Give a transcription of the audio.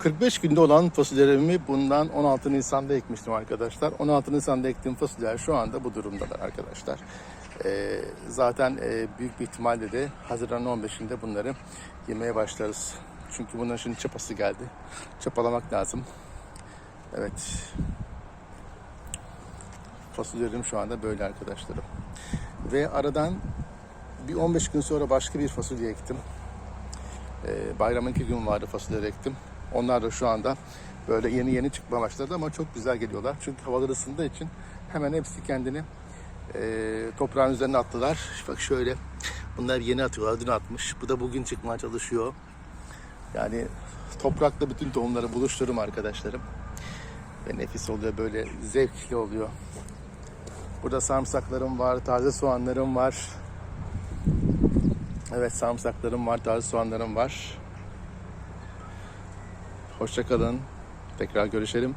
45 günde olan fasulyelerimi bundan 16 Nisan'da ekmiştim arkadaşlar. 16 Nisan'da ektiğim fasulyeler şu anda bu durumdalar arkadaşlar. Ee, zaten e, büyük bir ihtimalle de Haziran 15'inde bunları yemeye başlarız. Çünkü bunların şimdi çapası geldi. Çapalamak lazım. Evet. Fasulyelerim şu anda böyle arkadaşlarım. Ve aradan bir 15 gün sonra başka bir fasulye ektim. Ee, bayramın iki gün vardı fasulye ektim. Onlar da şu anda böyle yeni yeni çıkmaya başladı ama çok güzel geliyorlar. Çünkü havalar ısındığı için hemen hepsi kendini e, toprağın üzerine attılar. Bak şöyle bunlar yeni atıyorlar. Dün atmış. Bu da bugün çıkmaya çalışıyor. Yani toprakla bütün tohumları buluştururum arkadaşlarım. Ve nefis oluyor böyle zevkli oluyor. Burada sarımsaklarım var, taze soğanlarım var. Evet sarımsaklarım var, taze soğanlarım var. Hoşçakalın. Tekrar görüşelim.